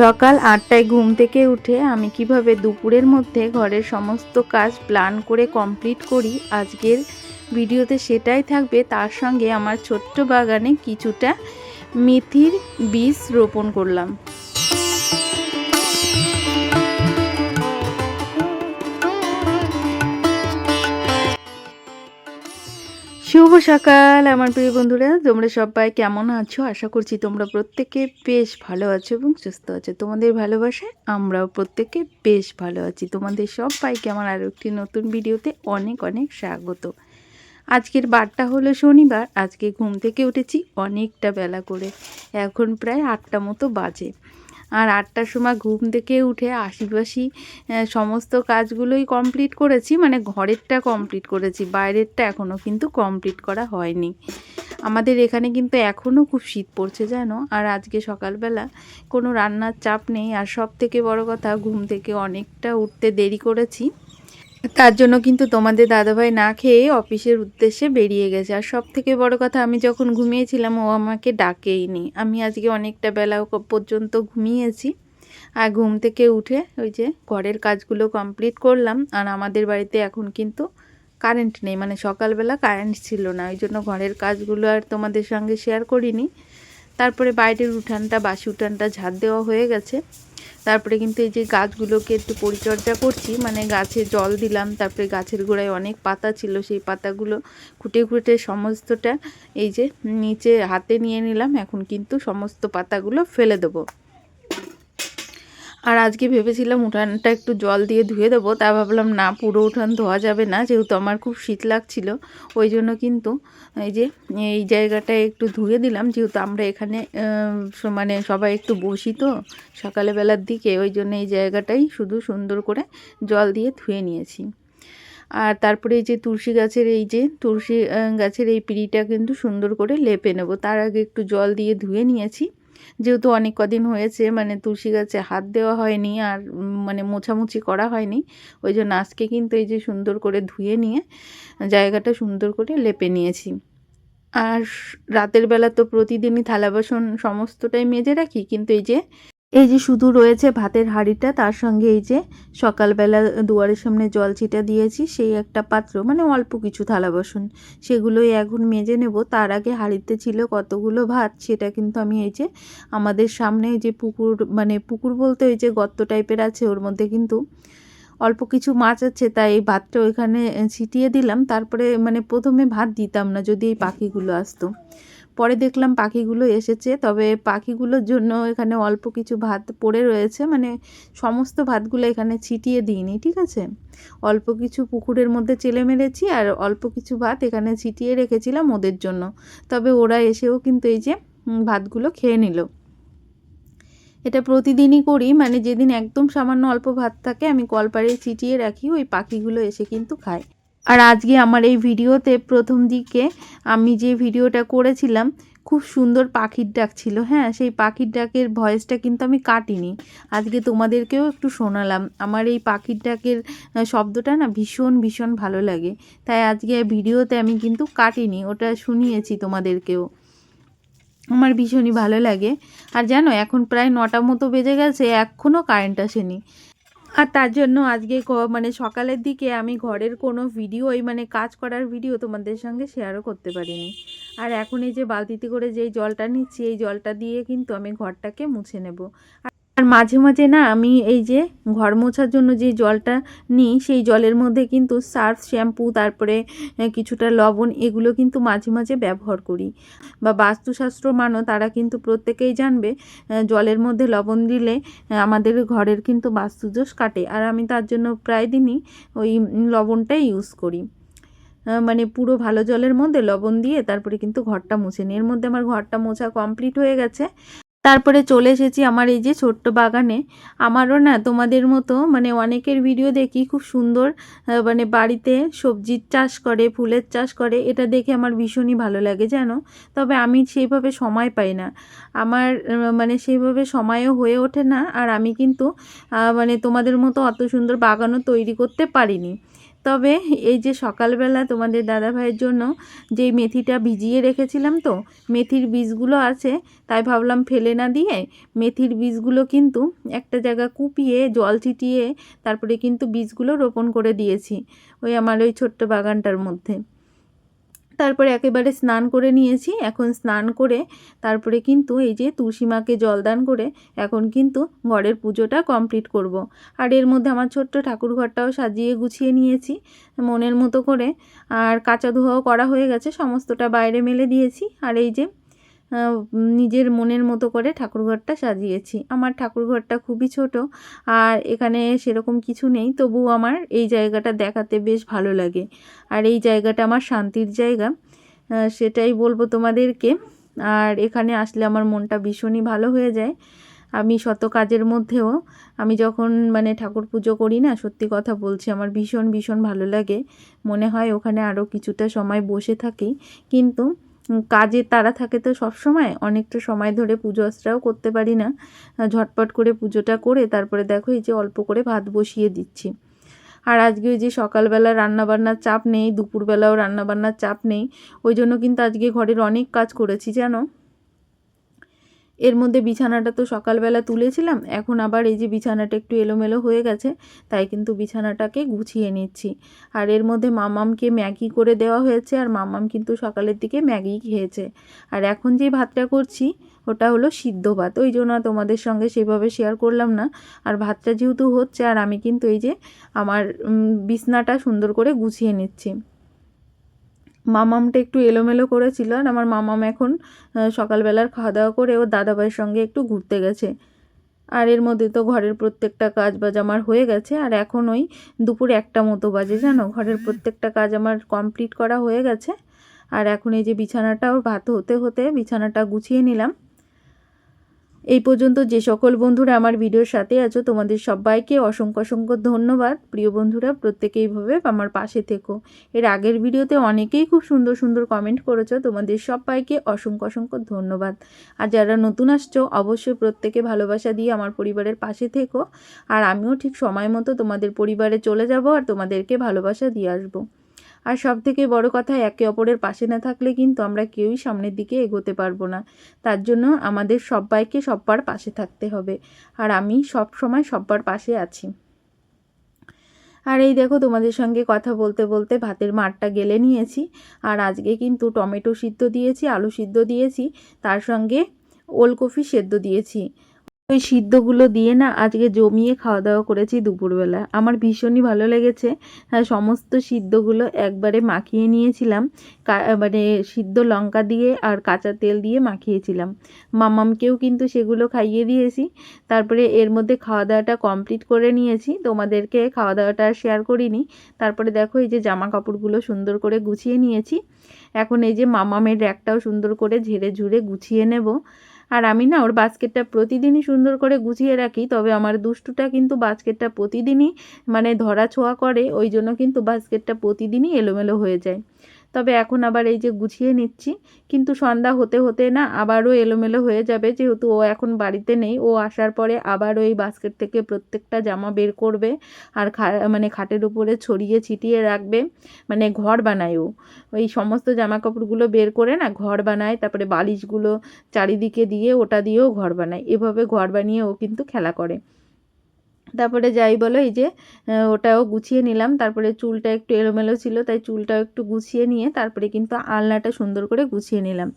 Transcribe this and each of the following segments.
সকাল আটটায় ঘুম থেকে উঠে আমি কীভাবে দুপুরের মধ্যে ঘরের সমস্ত কাজ প্ল্যান করে কমপ্লিট করি, আজকের ভিডিওতে সেটাই থাকবে। তার সঙ্গে আমার ছোট্ট বাগানে কিছুটা মেথির বীজ রোপণ করলাম। শুভ সকাল, আমার প্রিয় বন্ধুরা। তোমরা সবাই কেমন আছো? আশা করছি তোমরা প্রত্যেকে বেশ ভালো আছো এবং সুস্থ আছো। তোমাদের ভালোবাসায় আমরাও প্রত্যেকে বেশ ভালো আছি। তোমাদের সবাইকে আমার আরও একটি নতুন ভিডিওতে অনেক অনেক স্বাগত। আজকের বারটা হলো শনিবার। আজকে ঘুম থেকে উঠেছি অনেকটা বেলা করে। এখন প্রায় আটটা মতো বাজে। আর আটটার সময় ঘুম থেকে উঠে আশিপাশি সমস্ত কাজগুলোই কমপ্লিট করেছি মানে ঘরেরটা কমপ্লিট করেছি, বাইরেরটা এখনও কিন্তু কমপ্লিট করা হয়নি। আমাদের এখানে কিন্তু এখনও খুব শীত পড়ছে, জানো? আর আজকে সকালবেলা কোনো রান্নার চাপ নেই, আর সব থেকে বড় কথা, ঘুম থেকে অনেকটা উঠতে দেরি করেছি। তার জন্য কিন্তু তোমাদের দাদাভাই না খেয়ে অফিসের উদ্দেশ্যে বেরিয়ে গেছে। আর সব থেকে বড় কথা, আমি যখন ঘুমিয়েছিলাম, ও আমাকে ডাকেই নি আমি আজকে অনেকটা বেলা পর্যন্ত ঘুমিয়েছি। আর ঘুম থেকে উঠে ওই যে ঘরের কাজগুলো কমপ্লিট করলাম। আর আমাদের বাড়িতে এখন কিন্তু কারেন্ট নেই মানে সকালবেলা কারেন্ট ছিল না। ওই জন্য ঘরের কাজগুলো আর তোমাদের সঙ্গে শেয়ার করিনি। তারপরে বাইরের উঠানটা, বাসি উঠানটা ঝাড় দেওয়া হয়ে গেছে। তারপরে কিন্তু এই যে গাছগুলোকে একটু পরিচর্যা করছি মানে গাছে জল দিলাম, তারপরে গাছের গোড়ায় অনেক পাতা ছিল, সেই পাতাগুলো খুঁটে খুঁটে সমস্তটা এই যে নিচে হাতে নিয়ে নিলাম, এখন কিন্তু সমস্ত পাতাগুলো ফেলে দেবো। আর আজকে ভেবেছিলাম উঠানটা একটু জল দিয়ে ধুয়ে দেবো, তা ভাবলাম না, পুরো উঠান ধোয়া যাবে না, যেহেতু আমার খুব শীত লাগছিল, ওই জন্য কিন্তু এই যে, এই জায়গাটায় একটু ধুয়ে দিলাম, যেহেতু আমরা এখানে মানে সবাই একটু বসি তো, সকালবেলার দিকে, ওই জন্য এই জায়গাটাই শুধু সুন্দর করে জল দিয়ে ধুয়ে নিয়েছি। আর তারপরে এই যে তুলসী গাছের এই যে, তুলসী গাছের এই পিঁড়িটা কিন্তু সুন্দর করে লেপে নেব, তার আগে একটু জল দিয়ে ধুয়ে নিয়েছি। যেহেতু অনেক কদিন হয়েছে মানে তুলসী গাছে হাত দেওয়া হয়নি আর মানে মোছামুছি করা হয়নি ওই জন্য আজকে কিন্তু এই যে সুন্দর করে ধুয়ে নিয়ে জায়গাটা সুন্দর করে লেপে নিয়েছি। আর রাতের বেলা তো প্রতিদিনই থালা বাসন সমস্তটাই মেজে রাখি, কিন্তু এই যে এই যে শুধু রয়েছে ভাতের হাঁড়িটা, তার সঙ্গে এই যে সকালবেলা দুয়ারের সামনে জল ছিটা দিয়েছি, সেই একটা পাত্র মানে অল্প কিছু থালা বাসন, সেগুলোই এখন মেজে নেব। তার আগে হাঁড়িতে ছিল কতগুলো ভাত, সেটা কিন্তু আমি এই যে আমাদের সামনে যে পুকুর মানে পুকুর বলতে ওই যে গর্ত টাইপের আছে, ওর মধ্যে কিন্তু অল্প কিছু মাছ আছে, তাই এই ভাতটা ওইখানে ছিটিয়ে দিলাম। তারপরে মানে প্রথমে ভাত দিতাম না, যদি এই পাখিগুলো আসতো। পরে দেখলাম পাখিগুলো এসেছে। তবে পাখিগুলোর জন্য এখানে অল্প কিছু ভাত পড়ে রয়েছে। মানে সমস্ত ভাতগুলো এখানে ছিটিয়ে দিইনি, ঠিক আছে? অল্প কিছু পুকুরের মধ্যে চেলে মেরেছি আর অল্প কিছু ভাত এখানে ছিটিয়ে রেখেছিলাম ওদের জন্য। তবে ওরা এসেও কিন্তু এই যে ভাতগুলো খেয়ে নিল। এটা প্রতিদিনই করি। মানে যেদিন একদম সামান্য অল্প ভাত থাকে, আমি কলপাড়ে ছিটিয়ে রাখি, ওই পাখিগুলো এসে কিন্তু খায়। আর আজকে আমার এই ভিডিওতে প্রথম দিকে আমি যে ভিডিওটা করেছিলাম, খুব সুন্দর পাখির ডাক ছিল। হ্যাঁ সেই পাখির ডাকের ভয়েসটা কিন্তু আমি কাটিনি। আজকে তোমাদেরকেও একটু শোনালাম। আমার এই পাখির ডাকের শব্দটা না ভীষণ ভীষণ ভালো লাগে। তাই আজকে ভিডিওতে আমি কিন্তু কাটিনি, ওটা শুনিয়েছি তোমাদেরকেও। আমার ভীষণই ভালো লাগে। আর জানো, এখন প্রায় নটা মতো বেজে গেছে এখনও কারেন্ট আসেনি। আর তার জন্য আজকে মানে সকালের দিকে আমি ঘরের কোনো ভিডিওই মানে কাজ করার ভিডিও তোমাদের সঙ্গে শেয়ারও করতে পারিনি। আর এখন এই যে বালতিতে করে যেই জলটা নিচ্ছি, এই জলটা দিয়ে কিন্তু আমি ঘরটাকে মুছে নেব। আর মাঝে মাঝে না আমি এই যে ঘর মোছার জন্য যে জলটা নিই, সেই জলের মধ্যে কিন্তু সার্ফ, শ্যাম্পু, তারপরে কিছুটা লবণ এগুলো কিন্তু মাঝে মাঝে ব্যবহার করি। বা বাস্তুশাস্ত্র মানো তারা কিন্তু প্রত্যেকেই জানবে জলের মধ্যে লবণ দিলে আমাদের ঘরের কিন্তু বাস্তুদোষ কাটে। আর আমি তার জন্য প্রায় দিনই ওই লবণটাই ইউজ করি। মানে পুরো ভালো জলের মধ্যে লবণ দিয়ে তারপরে কিন্তু ঘরটা মুছে নিই। এর মধ্যে আমার ঘরটা মোছা কমপ্লিট হয়ে গেছে। তারপরে চলে এসেছি আমার এই যে ছোট্ট বাগানে। আমারও না তোমাদের মতো মানে অনেকের ভিডিও দেখি খুব সুন্দর মানে বাড়িতে সবজির চাষ করে, ফুলের চাষ করে, এটা দেখে আমার ভীষণই ভালো লাগে জানো? তবে আমি সেইভাবে সময় পাই না। আমার মানে সেইভাবে সময়ও হয়ে ওঠে না, আর আমি কিন্তু মানে তোমাদের মতো অত সুন্দর বাগানও তৈরি করতে পারিনি। তবে এই যে সকালবেলা তোমাদের দাদা ভাইয়ের জন্য যে মেথিটা ভিজিয়ে রেখেছিলাম তো, মেথির বীজগুলো আছে, তাই ভাবলাম ফেলে না দিয়ে মেথির বীজগুলো কিন্তু একটা জায়গা কুপিয়ে, জল ছিটিয়ে তারপরে কিন্তু বীজগুলো রোপণ করে দিয়েছি, ওই আমার ওই ছোট্ট বাগানটার মধ্যে। তারপরে একেবারে স্নান করে নিয়েছি। এখন স্নান করে তারপরে কিন্তু এই যে তুলসী মাকে জলদান করে এখন কিন্তু ঘরের পুজোটা কমপ্লিট করব। আর এর মধ্যে আমার ছোট্ট ঠাকুর ঘরটাও সাজিয়ে গুছিয়ে নিয়েছি মনের মতো করে। আর কাঁচা ধোয়াও করা হয়ে গেছে, সমস্তটা বাইরে মেলে দিয়েছি। আর এই যে নিজের মনের মতো করে ঠাকুরঘরটা সাজিয়েছি। আমার ঠাকুরঘরটা খুবই ছোট আর এখানে সেরকম কিছু নেই তবু আমার এই জায়গাটা দেখাতে বেশ ভালো লাগে। আর এই জায়গাটা আমার শান্তির জায়গা সেটাই বলব তোমাদেরকে। আর এখানে আসলে আমার মনটা ভীষণই ভালো হয়ে যায়। আমি শত কাজের মধ্যেও, আমি যখন মানে ঠাকুর পুজো করি না, সত্যি কথা বলছি, আমার ভীষণ ভীষণ ভালো লাগে। মনে হয় ওখানে আরও কিছুটা সময় বসে থাকি। কিন্তু কাজের তারা থাকে তো সব সময় অনেকটা সময় ধরে পুজো আশ্রাও করতে পারি না। ঝটপট করে পুজোটা করে তারপরে দেখো এই যে অল্প করে ভাত বসিয়ে দিচ্ছি। আর আজকে ওই যে সকালবেলা রান্নাবান্নার চাপ নেই, দুপুরবেলাও রান্নাবান্নার চাপ নেই। ওই জন্য কিন্তু আজকে ঘরের অনেক কাজ করেছি, জানো? এর মধ্যে বিছানাটা তো সকালবেলা তুলেছিলাম, এখন আবার এই যে বিছানাটা একটু এলোমেলো হয়ে গেছে, তাই কিন্তু বিছানাটাকে গুছিয়ে নিচ্ছি। আর এর মধ্যে মামামকে ম্যাগি করে দেওয়া হয়েছে, আর মামাম কিন্তু সকালের দিকে ম্যাগি খেয়েছে। আর এখন যে ভাতটা করছি, ওটা হলো সিদ্ধ ভাত। ওই জন্য তোমাদের সঙ্গে সেভাবে শেয়ার করলাম না। আর ভাতটা যেহেতু হচ্ছে, আর আমি কিন্তু এই যে আমার বিছনাটা সুন্দর করে গুছিয়ে নিচ্ছি। মামামটা একটু এলোমেলো করেছিল আর আমার মামাম এখন সকালবেলার খাওয়া দাওয়া করে ও দাদাভাইয়ের সঙ্গে একটু ঘুরতে গেছে। আর এর মধ্যে তো ঘরের প্রত্যেকটা কাজ বাজ আমার হয়ে গেছে আর এখন ওই দুপুর একটা মতো বাজে, জানো? ঘরের প্রত্যেকটা কাজ আমার কমপ্লিট করা হয়ে গেছে। আর এখন এই যে বিছানাটাও ভাত হতে হতে বিছানাটা গুছিয়ে নিলাম। এই পর্যন্ত যে সকল বন্ধুরা আমার ভিডিওর সাথে আছো, তোমাদের সবাইকে অসংখ্য অসংখ্য ধন্যবাদ। প্রিয় বন্ধুরা প্রত্যেকেইভাবে আমার পাশে থেকো। এর আগের ভিডিওতে অনেকেই খুব সুন্দর সুন্দর কমেন্ট করেছ, তোমাদের সবাইকে অসংখ্য অসংখ্য ধন্যবাদ। আর যারা নতুন আসছো, অবশ্যই প্রত্যেকে ভালোবাসা দিয়ে আমার পরিবারের পাশে থেকো। আর আমিও ঠিক সময় মতো তোমাদের পরিবারে চলে যাব আর তোমাদেরকে ভালোবাসা দিয়ে আসব। আর সব থেকে বড় কথা, একে অপরের পাশে না থাকলে কিন্তু আমরা কেউই সামনের দিকে এগোতে পারব না। তার জন্য আমাদের সবাইকে সব্বার পাশে থাকতে হবে। আর আমি সব সময় সব্বার পাশে আছি। আর এই দেখো, তোমাদের সঙ্গে কথা বলতে বলতে ভাতের মারটা গেলে নিয়েছি। আর আজকে কিন্তু টমেটো সিদ্ধ দিয়েছি, আলু সিদ্ধ দিয়েছি, তার সঙ্গে ওলকপি সেদ্ধ দিয়েছি। ওই সিদ্ধগুলো দিয়ে না আজকে জমিয়ে খাওয়া দাওয়া করেছি দুপুরবেলা। আমার ভীষণই ভালো লেগেছে। হ্যাঁ সমস্ত সিদ্ধগুলো একবারে মাখিয়ে নিয়েছিলাম। মানে সিদ্ধ লঙ্কা দিয়ে আর কাঁচা তেল দিয়ে মাখিয়েছিলাম। মামামকেও কিন্তু সেগুলো খাইয়ে দিয়েছি। তারপরে এর মধ্যে খাওয়া দাওয়াটা কমপ্লিট করে নিয়েছি। তোমাদেরকে খাওয়া দাওয়াটা শেয়ার করিনি। তারপরে দেখো এই যে জামা কাপড়গুলো সুন্দর করে গুছিয়ে নিয়েছি। এখন এই যে মামামের র্যাকটাও সুন্দর করে ঝেড়ে ঝুড়ে গুছিয়ে নেব। আর আমি না ওর বাস্কেটটা প্রতিদিনই সুন্দর করে গুছিয়ে রাখি, তবে আমার দুষ্টুটা কিন্তু বাস্কেটটা প্রতিদিনই মানে ধরা ছোঁয়া করে, ওই জন্য কিন্তু বাস্কেটটা প্রতিদিনই এলোমেলো হয়ে যায়। তবে এখন আবার এই যে গুছিয়ে নিচ্ছি। কিন্তু সন্ধ্যা হতে হতে না আবারও এলোমেলো হয়ে যাবে। যেহেতু ও এখন বাড়িতে নেই, ও আসার পরে আবারও এই বাস্কেট থেকে প্রত্যেকটা জামা বের করবে আর মানে খাটের উপরে ছড়িয়ে ছিটিয়ে রাখবে। মানে ঘর বানায় ও। ওই সমস্ত জামা কাপড়গুলো বের করে না ঘর বানায়, তারপরে বালিশগুলো চারিদিকে দিয়ে ওটা দিয়েও ঘর বানায়। এভাবে ঘর বানিয়ে ও কিন্তু খেলা করে। তারপরে যাই বলো, এই যে ওটাও গুছিয়ে নিলাম। তারপরে চুলটা একটু এলোমেলো ছিল, তাই চুলটাও একটু গুছিয়ে নিয়ে তারপরে কিন্তু আলনাটা সুন্দর করে গুছিয়ে নিলাম।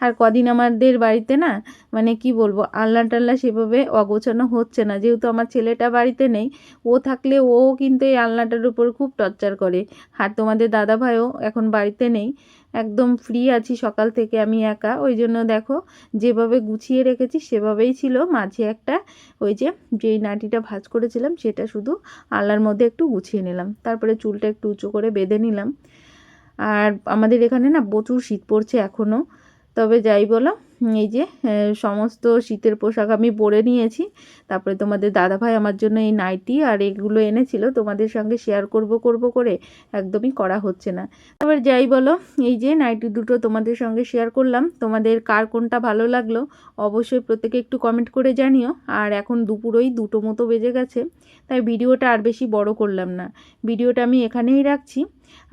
আর কদিন আমাদের বাড়িতে না মানে কি বলব, আলনা টাল্লা সেভাবে অগোছানো হচ্ছে না। যেহেতু আমার ছেলেটা বাড়িতে নেই, ও থাকলে ও কিন্তু এই আলনাটার উপর খুব টর্চার করে। আর তোমাদের দাদা ভাইও এখন বাড়িতে নেই একদম ফ্রি আছি সকাল থেকে আমি একা। ওই জন্য দেখো, যেভাবে গুছিয়ে রেখেছি সেভাবেই ছিল। মাঝে একটা ওই যে, যেই নাটিটা ভাজ করেছিলাম সেটা শুধু আলার মধ্যে একটু গুছিয়ে নিলাম। তারপরে চুলটা একটু উঁচু করে বেঁধে নিলাম। আর আমাদের এখানে না প্রচুর শীত পড়ছে এখনও তবে যাই বলো এই যে সমস্ত শীতের পোশাক আমি পরে নিয়েছি। তারপরে তোমাদের দাদাভাই আমার জন্য এই নাইটি আর এগুলো এনেছিল, তোমাদের সঙ্গে শেয়ার করব করব করে একদমই করা হচ্ছে না। এবার যাই বলো, এই যে নাইটি দুটো তোমাদের সঙ্গে শেয়ার করলাম, তোমাদের কার কোনটা ভালো লাগল অবশ্যই প্রত্যেকে একটু কমেন্ট করে জানিও। আর এখন দুপুরই দুটো মতো বেজে গেছে, তাই ভিডিওটা আর বেশি বড় করলাম না। ভিডিওটা আমি এখানেই রাখছি।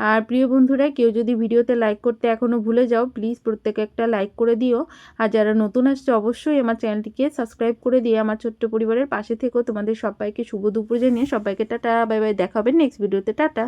আর প্রিয় বন্ধুরা, কেউ যদি ভিডিওতে লাইক করতে এখনও ভুলে যাও প্লিজ প্রত্যেকে একটা লাইক করে দিও। আর যারা নতুন আসছে, অবশ্যই আমার চ্যানেলটিকে সাবস্ক্রাইব করে দিয়ে আমার ছোট্ট পরিবারের পাশে থেকেও তোমাদের সবাইকে শুভ দুপুর জানিয়ে সবাইকে টাটা বাই বাই দেখাবেন নেক্সট ভিডিওতে টাটা।